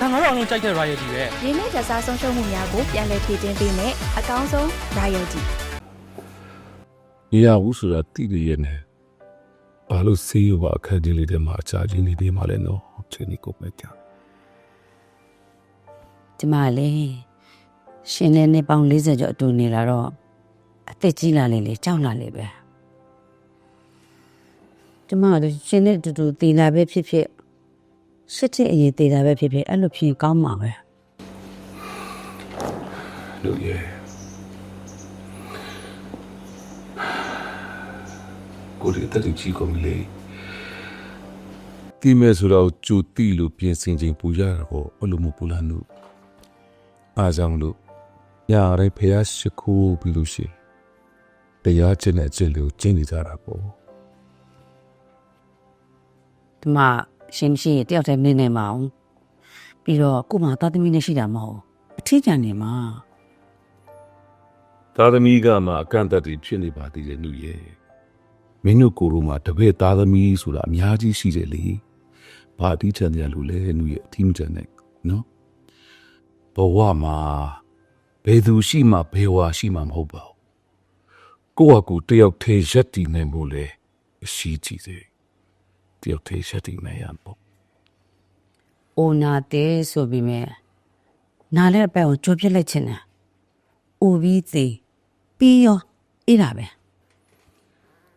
ဒါဒါဆိုဆိုရရင်င်ဒါငါတို့အောင်လုံးကြိုက်တဲ့ royalty ပဲရင်းနှီးကြစားဆုံးရှုံးမှုများကိုပြန်လည်ဖြည့်တင်းပေးမယ်အကောင်းဆုံး royalty မရဘူးဆိုတာတိရရဲ့နဲ့ဘာလို့ဆေးရပါအခက်ကြီးလေးတွေမှာအချာကြီးလေးတွေမှာလဲနော်ချင်းနီကိုပဲကြာကျမလည်းရှင်နဲ့နှစ်ပေါင်း40ကျော်အတူနေလာတော့အသက်ကြီးလာလေလေကြောက်လာလေပဲကျမတို့ရှင်နဲ့အတူတူတည်လာပဲဖြစ်ဖြစ် စစ်တဲ့အရေးတည်လာပဲဖြစ်ဖြစ်အဲ့လိုဖြစ်ရင်ကောင်းမှာပဲလို့ရဲ့ကိုရီတက်ချီကုန်လေဒီမဲ့ဆိုတော့ကျူတီလို့ပြင်ဆင်ခြင်းပူရတာကိုအလိုမပူလာနုအားကြောင့်လို့ညာရဲဖះရှိခိုးပြီးလို့ရှိရင်တရားကျင့်တဲ့ကျင့်လို့ကျင့်နေကြတာပေါ့ဒီမှာ ရှင်မရှိရင်တယောက်တည်းနေနေမအောင်ပြီးတော့ကို့မှာသားသမီးနဲ့ရှိတာမဟုတ်အထီးကျန်နေမှာသားသမီးကမှအကန့်အသတ်တွေဖြစ်နေပါသေးတယ်နှုရဲ့မင်းတို့ကိုယ်တို့မှာတပည့်သားသမီးဆိုတာအများကြီးရှိတယ်လေဘာအတိချန်တယ်လို့လဲနှုရဲ့အထီးမချန်နဲ့နော်ဘဝမှာဘယ်သူရှိမှဘယ်ဝါရှိမှမဟုတ်ပါဘူးကိုယ့်ဟာကိုယ်တယောက်သေးရက်တည်နေမို့လဲအရှိကြီးစေ တယောက်သေးရက်တည်နေရပေါ့အိုနာတဲဆိုပြီးမြဲနားလည်းအပဲကိုကြိုးပြစ်လိုက်ချင်တယ်အိုပြီးသေးပြီးရောအေးတာပဲ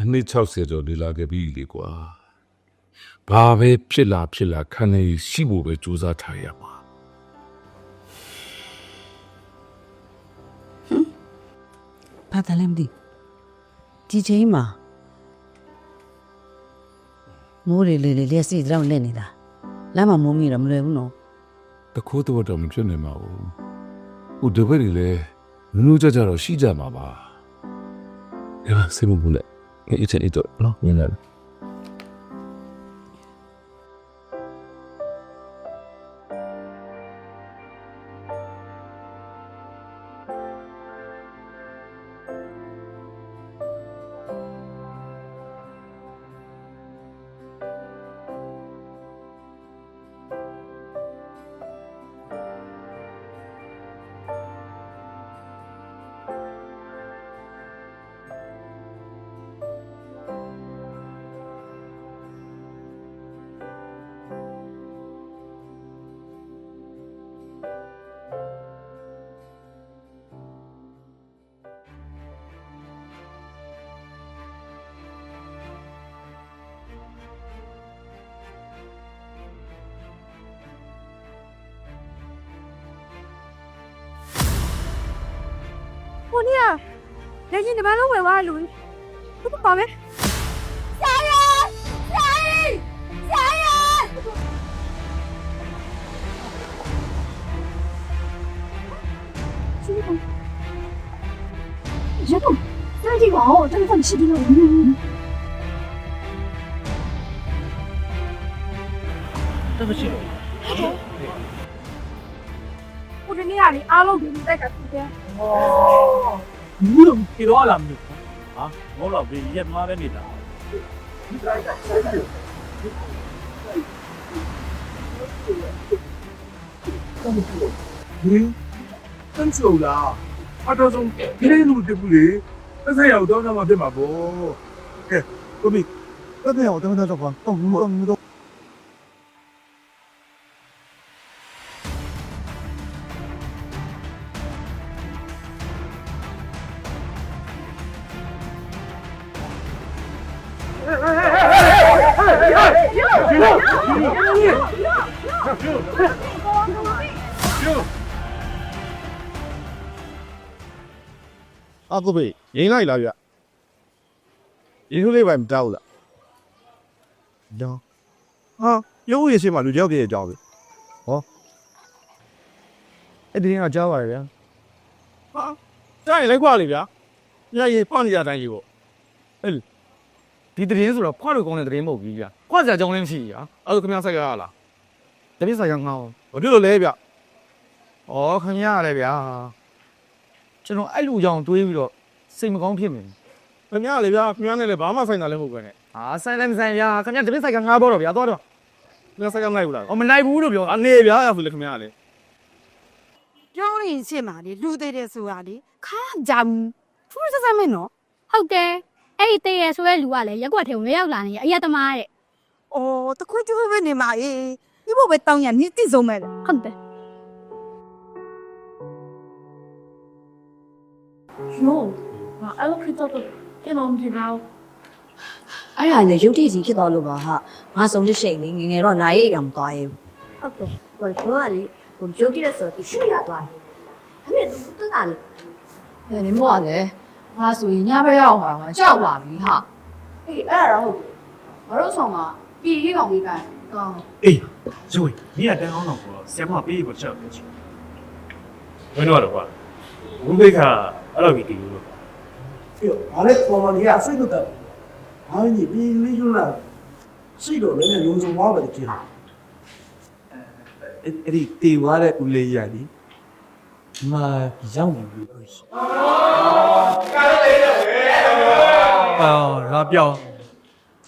အနှစ်60ကျော်နေလာခဲ့ပြီလေကွာဘာပဲဖြစ်လာဖြစ်လာခံနေရှိဖို့ပဲစူးစမ်းထားရမှာဘာတလဲမသိဒီချိန်မှာ မိုးလေလေလေလက်စီတော့လက်နေတာလမ်းမှာမိုးမိတော့မလွယ်ဘူးနော်တခိုးတော့တော့မဖြစ်နိုင်ပါဘူးဟိုတပည့်တွေလည်းနူးနူးကြကြတော့ရှိကြမှာပါအဲ့ဒါစိတ်မပူနဲ့အဲ့ဒီအတော့နော်ညနေဟို 我呢，你那都会玩路，都不报名。家人，家人，家人！别动，咱这个这，咱放你吃了。对不起。 တော့ဟိုနေ့ကလေအားလုံးဒီတက်ကပြတယ်ဘူးလို့ပြေတော့လာမလို့ဟာမောတော့ဘေးရက်မှားပဲနေတာဟင်းတန်းချုံလားအတော်ဆုံးဒီလိုလူတက်ဘူးလေသက်ဆိုင်ရာကိုတောင်းတာမှဖြစ်မှာပေါ့ကဲကိုမီသက်ဆိုင်ရာကိုတောင်းတာတော့ အကူဘေးရင်လိုက်လာဗျရေထိုးလေးပိုင်းမတောက်လားတော့ဟာရုပ်ရည်ရှိမှလူကြောက်ပြည့်ကြောက်ပြီဟောအဲ့ဒီကကြားပါလေဗျာဟာတိုင်းလိုက်ခွာလေဗျာညရေပေါက်နေကြတိုင်းကြီးပေါ့အဲ့ ဒီတရင်ဆိုတော့ဖွာလို့ကောင်းတဲ့တရင်မဟုတ်ဘူးဗျာခွာစရာကြောင်းလည်းမရှိဘူးဗျာအဲ့ဒါခင်ဗျားဆိုင်ရလားတပည့်ဆိုင်ရငေါဘာဖြစ်လို့လဲဗျဩခင်ဗျားလည်းဗျာကျွန်တော်အဲ့လူကြောင်တွေးပြီးတော့စိတ်မကောင်းဖြစ်နေခင်ဗျားလည်းဗျာခင်ဗျားနဲ့လည်းဘာမှဆိုင်တာလည်းမဟုတ်ပဲနဲ့ဟာဆိုင်လည်းမဆိုင်ဗျာခင်ဗျားတပည့်ဆိုင်ကငါဘောတော့ဗျာသွားတော့ခင်ဗျားဆိုင်ကနိုင်ဘူးလားအော်မနိုင်ဘူးလို့ပြောအနေဗျာအဲ့ဒါဆိုလေခင်ဗျားလည်းပြောရင်ရှင်းပါလေလူသေးတယ်ဆိုတာလေခါကြမ်းဖူးစစမဲနော်ဟုတ်တယ် အဲ့ဒီတည့်ရဆိုတဲ့လူကလည်းရက်ွက်ထဲကိုမရောက်လာနေရအရက်သမားတဲ့အော်တခွေးကျိုးပဲနေမှာအေးဒီဘပဲတောင်းရနေတိစုံမဲ့လေဟုတ်တယ်哟，啊，အဲ့လိုဖြစ်တော့ကျွန်တော်မကြည့်တော့အဲ့ဒါလည်းရုပ်တည်စီဖြစ်သွားလို့ပါဟာငါဆုံးတဲ့ရှိန်လေးငယ်ငယ်တော့နိုင်ရိပ်ကမသွားရင်ဟုတ်တယ်ဟိုကျောကလေဟိုရုပ်ကြည့်ရဆိုပြီးရှူရသွားတယ်ဒါပေမဲ့သူတက်တာလေအဲ့ဒီမောလည်း ငါဆိုရင်ညဘက်ရောက်မှာငါကြောက်ပါပြီဟာအေးအဲ့ဒါတော့ဟုတ်တယ်ငါတို့ဆောင်မှာပြည်ရေးကောင်ကြီးကန်ကောင်းအေးဇိုးမင်းကတန်းအောင်တော့ပေါ့ဆရာမပေးဖို့ချက်ပဲချင်ဝင်းတော့တော့ကွာဘုံဘိတ်ကအဲ့လိုကြီးတည်လို့ပြောဘာလဲပေါ်မကြီးအစိတ်တော့တယ်ဟာညီပြီးလေးကျွန်းလာစိတ်တော့လည်းလုံးစုံသွားပဲကြည့်ဟာအဲ့ဒီတေဝါတဲ့ဦးလေးရည်မာရောက်နေပြီအော်ငါပြောင်း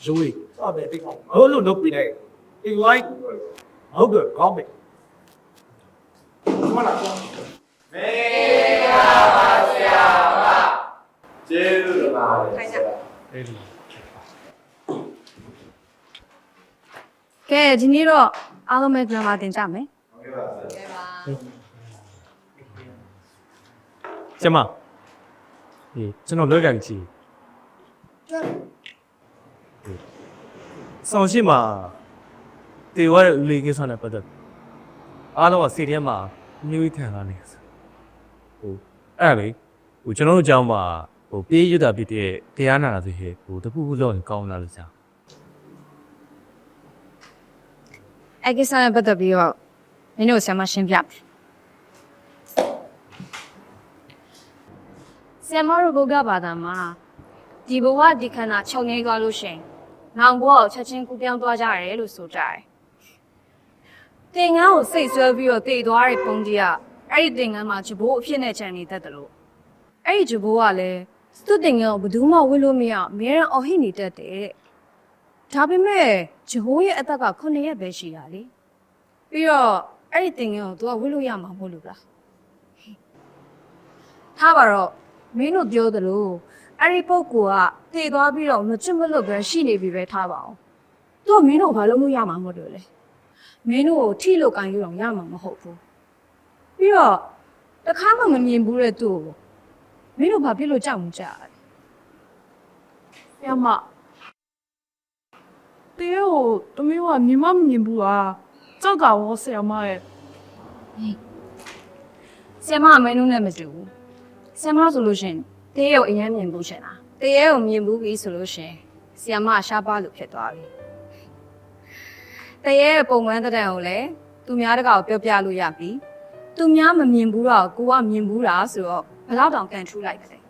ဇိုးဟုတ်တယ်တိတ်ဟိုလိုလုပ်ပြီးတယ်ဒီ like ဟုတ်တယ်ကောင်းပြီမလာကောင်းကဲဒီနေ့တော့အားလုံးပဲပြန်လာတင်ကြမယ်ကျမ အေးကျွန်တော်လွတ်ကန်ကြည့်ဆောင်ရှိမှာတေဝါရဲ့ဦးလေးကိစ္စနဲ့ပတ်သက်ပြီးအားလုံးကစီထဲမှာမျိုးခံလာနေတယ်ဟိုအဲ့လေဟိုကျွန်တော်တို့အကြောင်းမှာဟိုပြေးရတာဖြစ်တဲ့တရားနာတာဆိုဟဲ့ဟိုတပူပူလောက်ရင်ကောင်းလာလို့ကြာအဲ့ကိစ္စနဲ့ပတ်သက်ပြီးတော့မင်းတို့ဆရာမရှင်းပြမယ် ဆရာမတို့ဘုရားဘာသာမှာဒီဘဝဒီခန္ဓာချုပ်ငိမ့်သွားလို့ရှရင်နောင်ဘဝကိုချက်ချင်းကူပြောင်းသွားကြရတယ်လို့ဆိုကြတယ်တင်ငန်းကိုစိတ်ဆွဲပြီးတော့တည်သွားတဲ့ပုံကြီးကအဲ့ဒီတင်ငန်းမှာဂျဘိုးအဖြစ်နဲ့ခြံနေတတ်တယ်လို့အဲ့ဒီဂျဘိုးကလည်းစတုတင်ငန်းကိုဘယ်သူမှဝှေ့လို့မရအများရန်အော်ဟိနေတတ်တယ်တဲ့ဒါပေမဲ့ဂျဘိုးရဲ့အသက်က9ရက်ပဲရှိတာလေပြီးတော့အဲ့ဒီတင်ငယ်ကို तू ကဝှေ့လို့ရမှာမဟုတ်လို့လားထားပါတော့ မင်းတို့ပြောသလိုအဲ့ဒီပုဂ္ဂိုလ်ကတည်သွားပြီးတော့မချစ်မလွတ်ပဲရှိနေပြီပဲထားပါအောင် तू ကမင်းတို့ဘာလို့မရမှာမဟုတ်လို့လဲမင်းတို့ကိုထိလို့ကန်ယူတော့ရမှာမဟုတ်ဘူးပြီးတော့တခါမှမမြင်ဘူးတဲ့သူ့ကိုမင်းတို့ဘာဖြစ်လို့ကြောက်မှုကြရလဲဆရာမတေးကိုတမီးကမြင်မမမြင်ဘူးလားကြောက်ကရောဆရာမရဲ့ဆရာမကမင်းတို့နဲ့မတူဘူး ဆရာမဆိုလို့ရှရင်တေးရုပ်အရင်မြင်ဘူးရှင်လားတေးရုပ်မြင်ဘူးပြီဆိုလို့ရှရင်ဆရာမကရှားပါလို့ဖြစ်သွားပြီတေးရဲ့ပုံမှန်တဲ့တန်ကိုလည်းသူများတကောက်ပြောပြလို့ရပြီသူများမမြင်ဘူးတော့ကိုကမြင်ဘူးလားဆိုတော့ဘယ်တော့တောင်ကန်ထူးလိုက်တယ်